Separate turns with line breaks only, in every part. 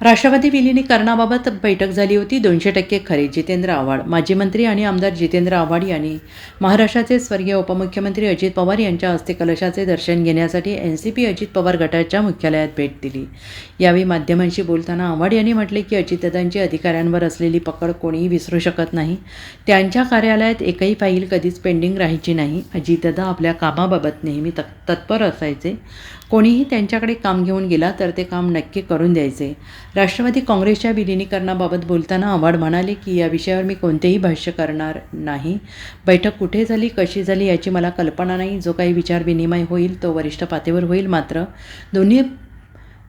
राष्ट्रवादी विलिनीकरणाबाबत बैठक झाली होती. दोनशे टक्के खरे जितेंद्र आव्हाड माजी मंत्री आणि आमदार जितेंद्र आव्हाड यांनी महाराष्ट्राचे स्वर्गीय उपमुख्यमंत्री अजित पवार यांच्या हस्ते कलशाचे दर्शन घेण्यासाठी N C P Ajit Pawar गटाच्या मुख्यालयात भेट दिली. यावेळी माध्यमांशी बोलताना आव्हाड यांनी म्हटले की अजितदादांची अधिकाऱ्यांवर असलेली पकड कोणीही विसरू शकत नाही. त्यांच्या कार्यालयात एकही फाईल कधीच पेंडिंग राहायची नाही. अजितदादा आपल्या कामाबाबत नेहमी तक तत्पर असायचे. कोणीही त्यांच्याकडे काम घेऊन गेला तर ते काम नक्की करून द्यायचे. राष्ट्रवादी काँग्रेसच्या विलिनीकरणाबाबत बोलताना आव्हाड म्हणाले की या विषयावर मी कोणतेही भाष्य करणार नाही. बैठक कुठे झाली कशी झाली याची मला कल्पना नाही. जो काही विचार विनिमय होईल तो वरिष्ठ पातळीवर होईल मात्र दोन्ही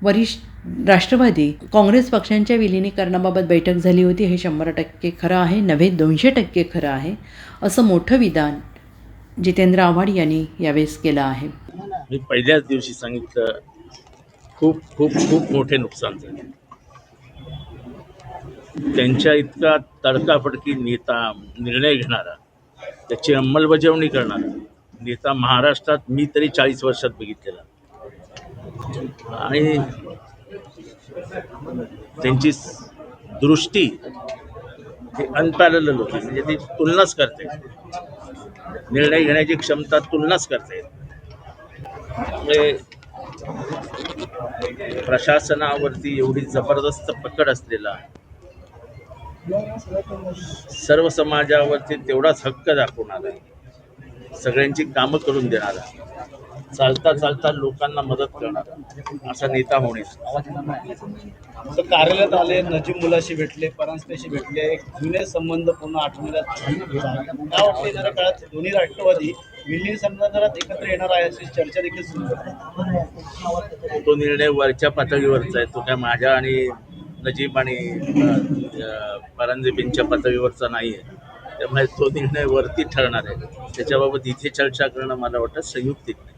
वरिष्ठ राष्ट्रवादी काँग्रेस पक्षांच्या विलिनीकरणाबाबत बैठक झाली होती हे शंभर टक्के खरं आहे नव्हे दोनशे टक्के खरं आहे असं मोठं विधान जितेंद्र आव्हाड यांनी यावेळेस केलं आहे.
मी पहिल्याच दिवशी सांगितलं खूप खूप खूप मोठे नुकसान झाले. त्यांच्या इतका तडकाफडकी नेता निर्णय घेणारा त्याची अंमलबजावणी करणारा नेता महाराष्ट्रात मी तरी चाळीस वर्षात बघितलेला. आणि त्यांची दृष्टी ही अनपॅरल होती म्हणजे ती तुलनाच करते. निर्णय घेण्याची क्षमता तुलनाच करते. त्यामुळे प्रशासनावरती एवढी जबरदस्त पकड असलेला सर्व समाजावरती तेवढाच हक्क दाखवणारा सगळ्यांची कामं करून देणारा चालता चालता लोकांना मदत करणारा असा नेता होणे
तर कार्यालयात आले नजीब मुलाशी भेटले परांजपेशी भेटले एक जुने संबंध पूर्ण आठवण्यात काय वाटतं येणाऱ्या काळात दोन्ही राष्ट्रवादी विलीन संदर्भात एकत्र येणार आहे अशी चर्चा देखील सुरू
तो निर्णय वरच्या पातळीवरचा आहे. तो काय माझ्या आणि नजीब आणि परांजपेंच्या पातळीवरचा नाही आहे त्यामुळे तो निर्णय वरती ठरणार आहे. त्याच्याबाबत इथे चर्चा करणं मला वाटतं संयुक्तिक नाही.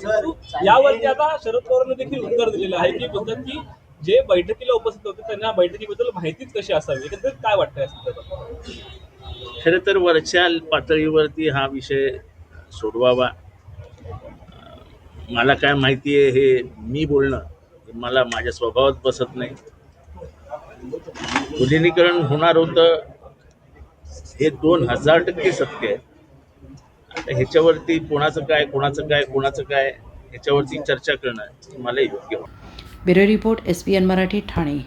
परंतु यावरती आता शरद पवारांनी देखील उत्तर दिलेलं आहे की बोलतात की जे बैठकीला उपस्थित होते त्यांना बैठकीबद्दल माहितीच कशी असावी? एकंदरीत काय वाटतं या संदर्भात?
खरं तर वरच्या पातळीवरती हा विषय सोडवावा. मला काय माहिती आहे हे मी बोलणं मला माझ्या स्वभावात बसत नाही. विलिनीकरण होणार होतं हे दोन हजार टक्के सत्य आहे. आता ह्याच्यावरती कोणाचं काय कोणाचं काय कोणाचं काय ह्याच्यावरती चर्चा करणं मला योग्य वाटतं.
Bureau report S P N Marathi Thane.